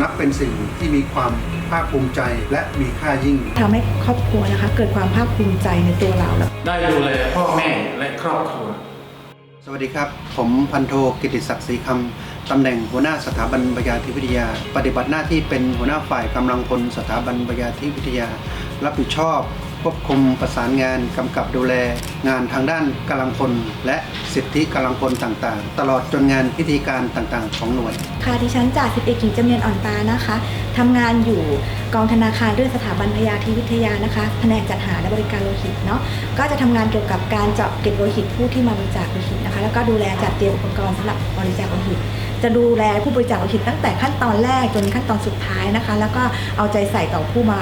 นับเป็นสิ่งที่มีความภาคภูมิใจและมีค่ายิ่ง ทำให้ครอบครัวนะคะ เกิดความภาคภูมิใจในตัวเราแล้วได้ดูแลพ่อแม่และครอบครัว สวัสดีครับ ผมพันโทกิติศักดิ์ศรีคำ ตำแหน่งหัวหน้าสถาบันพยาธิวิทยา ปฏิบัติหน้าที่เป็นหัวหน้าฝ่ายกำลังพลสถาบันพยาธิวิทยา รับผิดชอบ ควบคุมประสานงานกำกับดูแล งานทางด้านกำลังพลและสิทธิกำลังพลต่างๆ ตลอดจนงานพิธีการต่างๆ ของหน่วย ค่ะดิฉันจ่าสิบเอกหญิงจำเนียนอ่อนตานะคะทำงานอยู่กองธนาคารเรื่องสถาบันพยาธิวิทยานะคะแผนกจัดหาและบริการโลหิตเนาะก็จะทำงานเกี่ยวกับการเจาะเก็บโลหิตผู้ที่มาบริจาคโลหิตนะคะ แล้วก็ดูแลจัดเตรียมอุปกรณ์สำหรับบริจาคโลหิต จะดูแลผู้บริจาคโลหิตตั้งแต่ขั้นตอนแรกจนขั้นตอนสุดท้ายนะคะ แล้วก็เอาใจใส่ต่อผู้มา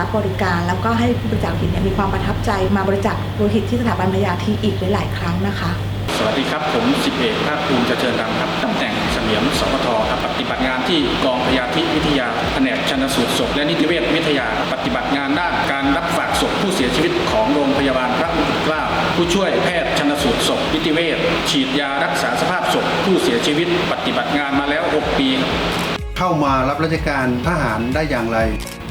รับบริการ แล้วก็ให้ผู้บริจาคโลหิตเนี่ยมีความประทับใจมาบริจาคโลหิตที่สถาบันพยาธิอีกหลาย ๆ ครั้งนะคะสวัสดีครับ ผมสิบเอกภาคภูมิเจริญรังครับตำแหน่งเสมียนสพทครับปฏิบัติงานที่กองพยาธิวิทยาแผนกชันสูตรศพและนิติเวชวิทยา ปฏิบัติงานด้านการรับฝากศพผู้เสียชีวิตของโรงพยาบาลพระมงกุฎเกล้า ผู้ช่วยแพทย์ชนสูตรศพนิติเวชฉีดยารักษาสภาพศพผู้เสียชีวิต ปฏิบัติงานมาแล้ว 6 ปี เข้ามารับราชการทหารได้อย่างไร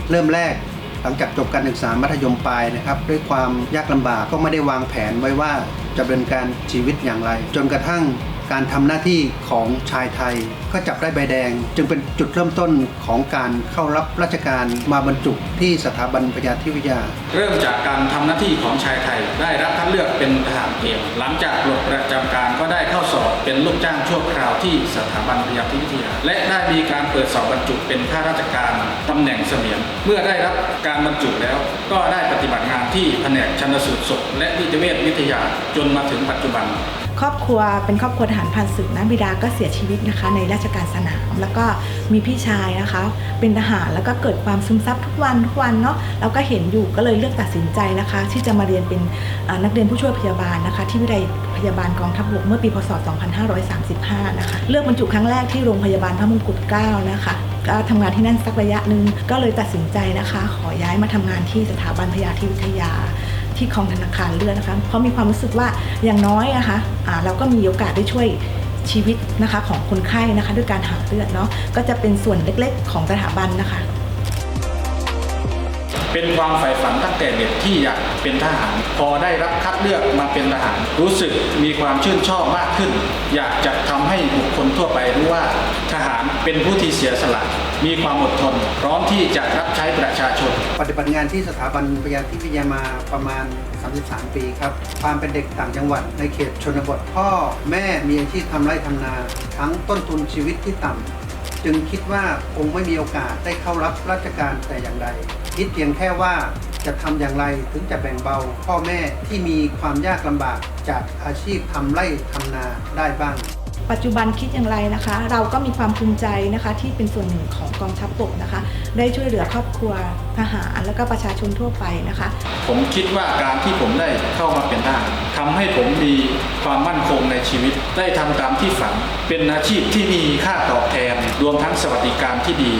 เริ่มแรกหลังจากจบการศึกษามัธยมปลายนะครับ ด้วยความยากลำบากก็ไม่ได้วางแผนไว้ว่าจะเป็นการชีวิตอย่างไร จนกระทั่ง การทำหน้าที่ของชายไทยก็จับได้ใบแดง จึงเป็นจุดเริ่มต้นของการเข้ารับราชการมาบรรจุที่สถาบันพยาธิวิทยา เริ่มจากการทำหน้าที่ของชายไทย ได้รับคัดเลือกเป็นทหารเกณฑ์หลังจากปลดประจำการก็ได้เข้าสอบเป็นลูกจ้างชั่วคราวที่สถาบันพยาธิวิทยา และได้มีการเปิดสอบบรรจุเป็นข้าราชการตำแหน่งเสมียนเมื่อได้รับการบรรจุแล้ว ก็ได้ปฏิบัติงานที่แผนกชันสูตรศพและนิติเวชวิทยาจนมาถึงปัจจุบัน ครอบครัวเป็นครอบครัวทหารพันศึกนะบิดาก็เสียชีวิตนะคะ ในราชการสนาม แล้วก็มีพี่ชายนะคะ เป็นทหารแล้วก็เกิดความซึมซับทุกวันทุกวันเนาะเราก็เห็นอยู่ก็เลยเลือกตัดสินใจนะคะ ที่จะมาเรียนเป็นนักเรียนผู้ช่วยพยาบาลนะคะ ที่วิทยาพยาบาลกองทัพบกเมื่อปีพศ 2535 นะคะเลือกบรรจุครั้งแรกที่โรงพยาบาลพระมงกุฎเกล้านะคะก็ทำงานที่นั่นสักระยะหนึ่งก็เลยตัดสินใจนะคะ ขอย้ายมาทำงานที่สถาบันพยาธิวิทยา ที่คองธนาคารเลือดนะคะ เพราะมีความรู้สึกว่าอย่างน้อยนะคะอ่าเราก็มีโอกาสได้ช่วยชีวิตนะคะของคนไข้นะคะ ด้วยการหาเลือดเนาะก็จะเป็นส่วนเล็กๆ ของสถาบันนะคะ เป็นความใฝ่ฝันตั้งแต่เด็กที่อยากเป็นทหาร พอได้รับคัดเลือกมาเป็นทหาร รู้สึกมีความชื่นชอบมากขึ้น อยากจะทำให้บุคคลทั่วไปรู้ว่าทหาร เป็นผู้ที่เสียสละ มีความอดทน พร้อมที่จะรับใช้ประชาชน ปฏิบัติงานที่สถาบันพยาธิวิทยามาประมาณ 33 ปีครับ ความเป็นเด็กต่างจังหวัดในเขตชนบทพ่อแม่มีอาชีพทำไร่ทำนา ทั้งต้นทุนชีวิตที่ต่ำจึงคิดว่าคงไม่มีโอกาสได้เข้ารับราชการแต่อย่างใดคิดเพียงแค่ว่าจะทำอย่างไรถึงจะแบ่งเบา พ่อแม่ที่มีความยากลำบากจากอาชีพทำไร่ทำนาได้บ้าง ปัจจุบันคิดอย่างไรนะคะ เราก็มีความภูมิใจนะคะที่เป็นส่วนหนึ่งของกองทัพบกนะคะ ได้ช่วยเหลือครอบครัวทหารและก็ประชาชนทั่วไปนะคะ ผมคิดว่าการที่ผมได้เข้ามาเป็นทหารทำให้ผมมีความมั่นคงในชีวิต ได้ทำตามที่ฝัน เป็นอาชีพที่มีค่าตอบแทนรวมทั้งสวัสดิการที่ดี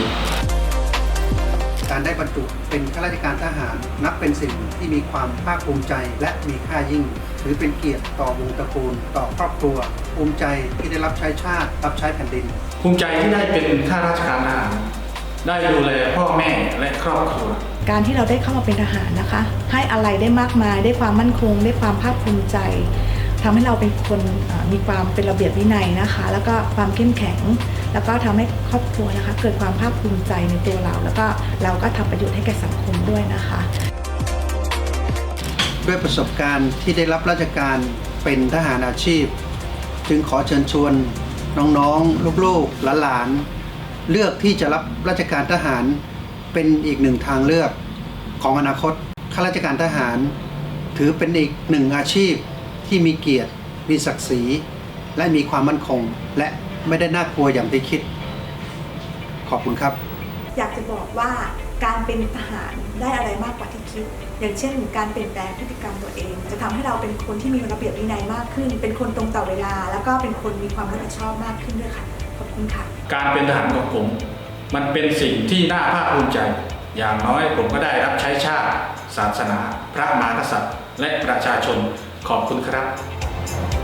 การได้บรรจุเป็นข้าราชการทหาร นับเป็นสิ่งที่มีความภาคภูมิใจและมีค่ายิ่ง ถือเป็นเกียรติต่อวงตระกูล ต่อครอบครัว ภูมิใจที่ได้รับใช้ชาติ รับใช้แผ่นดิน ภูมิใจที่ได้เป็นข้าราชการทหารได้ดูแลพ่อแม่และครอบครัว การที่เราได้เข้ามาเป็นทหารนะคะ ให้อะไรได้มากมายได้ความมั่นคง ได้ความภาคภูมิใจ ทำให้เราเป็นคนมีความเป็นระเบียบวินัยนะคะ แล้วก็ความเข้มแข็ง แล้วก็ทำให้ครอบครัวนะคะ เกิดความภาคภูมิใจในตัวเรา แล้วก็เราก็ทำประโยชน์ให้แก่สังคมด้วยนะคะ ด้วยประสบการณ์ที่ได้รับราชการเป็นทหารอาชีพ จึงขอเชิญชวนน้องๆ ลูกๆ หลานๆ เลือกที่จะรับราชการทหารเป็นอีกหนึ่งทางเลือกของอนาคตข้าราชการทหาร ถือเป็นอีกหนึ่งอาชีพ ที่มีเกียรติ มีศักดิ์ศรี และมีความมั่นคง และไม่ได้น่ากลัวอย่างที่คิด ขอบคุณครับ อยากจะบอกว่าการเป็นทหารได้อะไรมากกว่าที่คิด อย่างเช่น การเปลี่ยนแปลงพฤติกรรมตัวเอง จะทำให้เราเป็นคนที่มีระเบียบวินัยมากขึ้น เป็นคนตรงต่อเวลา แล้วก็เป็นคนมีความรับผิดชอบมากขึ้นด้วยค่ะ ขอบคุณค่ะ การเป็นทหารของผม มันเป็นสิ่งที่น่าภาคภูมิใจ อย่างน้อยผมก็ได้รับใช้ชาติ ศาสนา พระมหากษัตริย์ และประชาชน ขอบคุณครับ